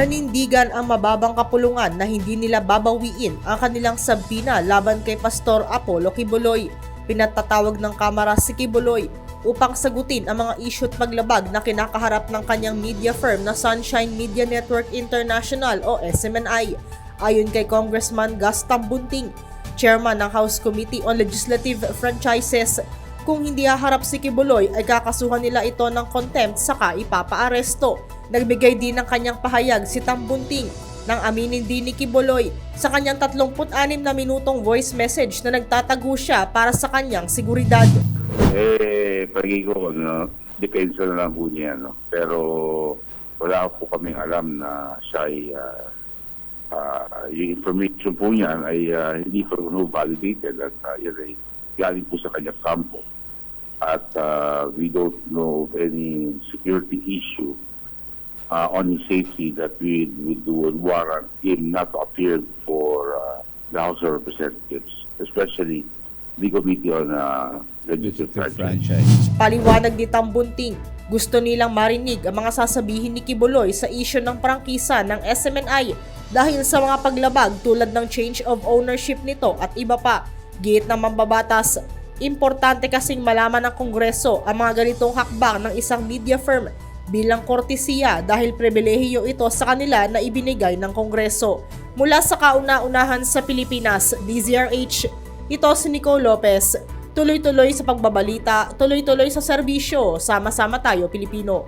Nanindigan ang mababang kapulungan na hindi nila babawiin ang kanilang sabina laban kay Pastor Apollo Kibuloy. Pinatatawag ng kamera si Kibuloy upang sagutin ang mga issue at paglabag na kinakaharap ng kanyang media firm na Sunshine Media Network International o SMNI. Ayon kay Congressman Gus Tambunting, chairman ng House Committee on Legislative Franchises, kung hindi haharap si Kibuloy ay kakasuhan nila ito ng contempt saka ipapaaresto. Nagbigay din ng kanyang pahayag si Tambunting nang aminin din ni Kibuloy sa kanyang 36 na minutong voice message na nagtatago siya para sa kanyang seguridad. Eh, pagiging ko, ano, depensa na lang po niya, no? Pero wala po kaming alam na siya ay, ah, ah, yung information po niya ay ah, hindi pa no validated at uh, yan ay galing po sa kanyang kampo. At ah, we don't know of any security issue uh, on his safety that we would do warrant him not to appear for uh, the House of Representatives, especially the Committee on uh, Legislative Franchise. franchise. Paliwanag ni Tambunting, gusto nilang marinig ang mga sasabihin ni Kibuloy sa isyu ng prangkisa ng SMNI dahil sa mga paglabag tulad ng change of ownership nito at iba pa. Giit ng mambabatas, importante kasing malaman ng Kongreso ang mga ganitong hakbang ng isang media firm bilang kortesiya dahil pribilehiyo ito sa kanila na ibinigay ng Kongreso. Mula sa kauna-unahan sa Pilipinas, DZRH, ito si Nico Lopez. Tuloy-tuloy sa pagbabalita, tuloy-tuloy sa serbisyo, sama-sama tayo Pilipino.